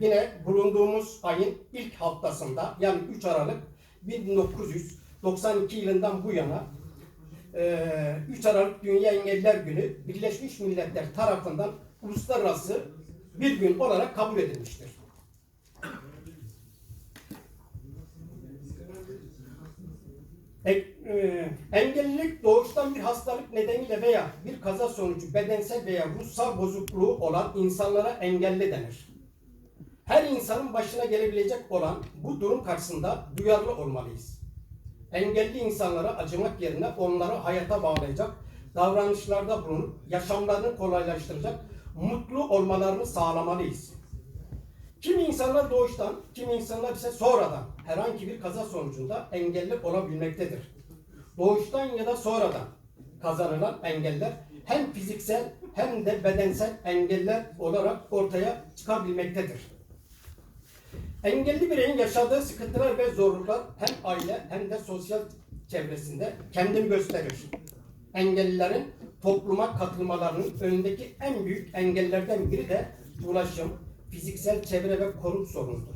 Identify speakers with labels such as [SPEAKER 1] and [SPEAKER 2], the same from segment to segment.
[SPEAKER 1] Yine bulunduğumuz ayın ilk haftasında yani 3 Aralık 1992 yılından bu yana eee, 3 Aralık Dünya Engelliler Günü Birleşmiş Milletler tarafından uluslararası bir gün olarak kabul edilmiştir. E- e, engellilik doğuştan bir hastalık nedeniyle veya bir kaza sonucu bedensel veya ruhsal bozukluğu olan insanlara engelli denir. Her insanın başına gelebilecek olan bu durum karşısında duyarlı olmalıyız. Engelli insanlara acımak yerine onları hayata bağlayacak davranışlarda bulunup yaşamlarını kolaylaştıracak mutlu olmalarını sağlamalıyız. Kimi insanlar doğuştan, kimi insanlar ise sonradan herhangi bir kaza sonucunda engelli olabilmektedir. Doğuştan ya da sonradan kazanılan engeller hem fiziksel hem de bedensel engeller olarak ortaya çıkabilmektedir. Engelli bireyin yaşadığı sıkıntılar ve zorluklar hem aile hem de sosyal çevresinde kendini gösterir. Engellilerin topluma katılmalarının önündeki en büyük engellerden biri de ulaşım, fiziksel çevre ve konut sorunudur.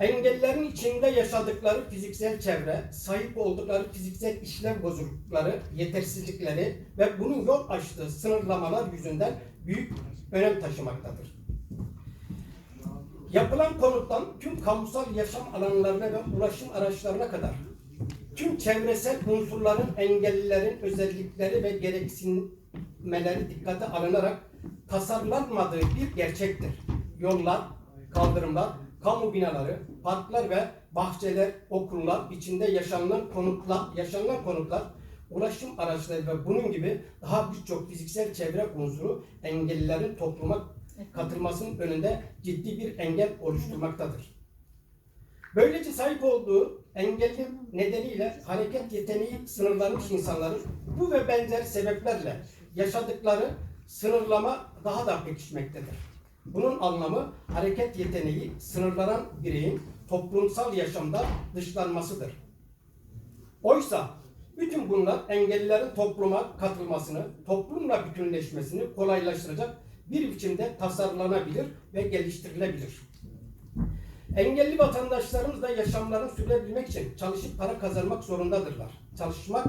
[SPEAKER 1] Engellilerin içinde yaşadıkları fiziksel çevre, sahip oldukları fiziksel işlev bozuklukları, yetersizlikleri ve bunun yol açtığı sınırlamalar yüzünden büyük önem taşımaktadır. Yapılan konuttan tüm kamusal yaşam alanlarına ve ulaşım araçlarına kadar tüm çevresel unsurların engellilerin özellikleri ve gereksinmeleri dikkate alınarak tasarlanmadığı bir gerçektir. Yollar, kaldırımlar, kamu binaları, parklar ve bahçeler, okullar, içinde yaşanılan konutlar, yaşanılan konutlar, ulaşım araçları ve bunun gibi daha birçok fiziksel çevre unsuru engellilerin topluma katılmasının önünde ciddi bir engel oluşturmaktadır. Böylece sahip olduğu engelli nedeniyle hareket yeteneği sınırlanmış insanların bu ve benzer sebeplerle yaşadıkları sınırlama daha da pekişmektedir. Bunun anlamı hareket yeteneği sınırlanan bireyin toplumsal yaşamda dışlanmasıdır. Oysa bütün bunlar engellilerin topluma katılmasını, toplumla bütünleşmesini kolaylaştıracak bir biçimde tasarlanabilir ve geliştirilebilir. Engelli vatandaşlarımız da yaşamlarını sürdürebilmek için çalışıp para kazanmak zorundadırlar. Çalışmak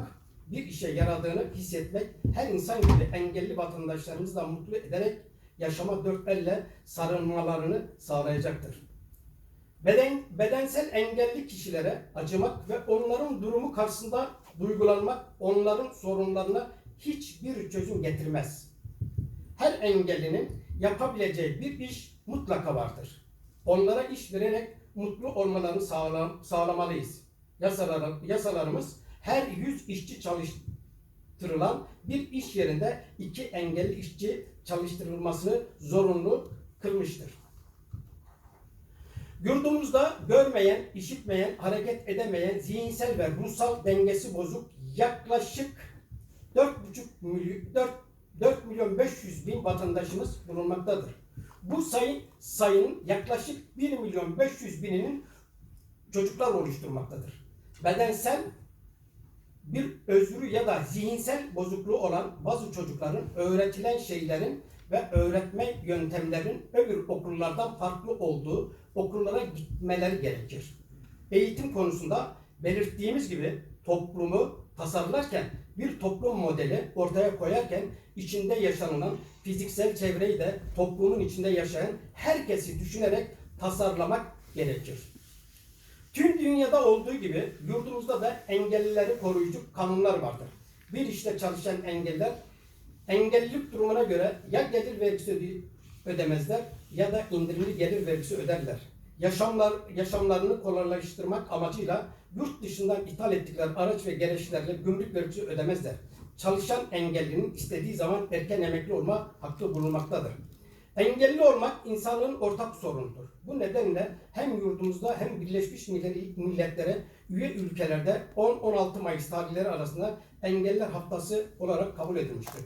[SPEAKER 1] bir işe yaradığını hissetmek her insan gibi engelli vatandaşlarımızı da mutlu ederek yaşama dört elle sarılmalarını sağlayacaktır. Beden, bedensel engelli kişilere acımak ve onların durumu karşısında duygulanmak onların sorunlarına hiçbir çözüm getirmez. Her engellinin yapabileceği bir iş mutlaka vardır. Onlara iş vererek mutlu olmalarını sağlam, sağlamalıyız. Yasalar, yasalarımız her 100 işçi çalıştırılan bir iş yerinde iki engelli işçi çalıştırılmasını zorunlu kılmıştır. Yurdumuzda görmeyen, işitmeyen, hareket edemeyen, zihinsel ve ruhsal dengesi bozuk yaklaşık 4,5 milyon 4, 4 milyon 500 bin vatandaşımız bulunmaktadır. Bu sayı sayının yaklaşık 1 milyon 500 bininin çocuklar oluşturmaktadır. Bedensel bir özrü ya da zihinsel bozukluğu olan bazı çocukların öğretilen şeylerin ve öğretme yöntemlerin öbür okullardan farklı olduğu okullara gitmeleri gerekir. Eğitim konusunda belirttiğimiz gibi toplumu tasarlarken bir toplum modeli ortaya koyarken içinde yaşanılan fiziksel çevreyi de toplumun içinde yaşayan herkesi düşünerek tasarlamak gerekir. Tüm dünyada olduğu gibi yurdumuzda da engellileri koruyucu kanunlar vardır. Bir işte çalışan engeller engellilik durumuna göre ya gelir vergisi öde- ödemezler ya da indirimli gelir vergisi öderler. Yaşamlar, yaşamlarını kolaylaştırmak amacıyla yurt dışından ithal ettikleri araç ve gereçlerle gümrük vergisi ödemezler. Çalışan engellinin istediği zaman erken emekli olma hakkı bulunmaktadır. Engelli olmak insanlığın ortak sorunudur. Bu nedenle hem yurdumuzda hem Birleşmiş Milletler'e üye ülkelerde 10-16 Mayıs tarihleri arasında Engelliler Haftası olarak kabul edilmiştir.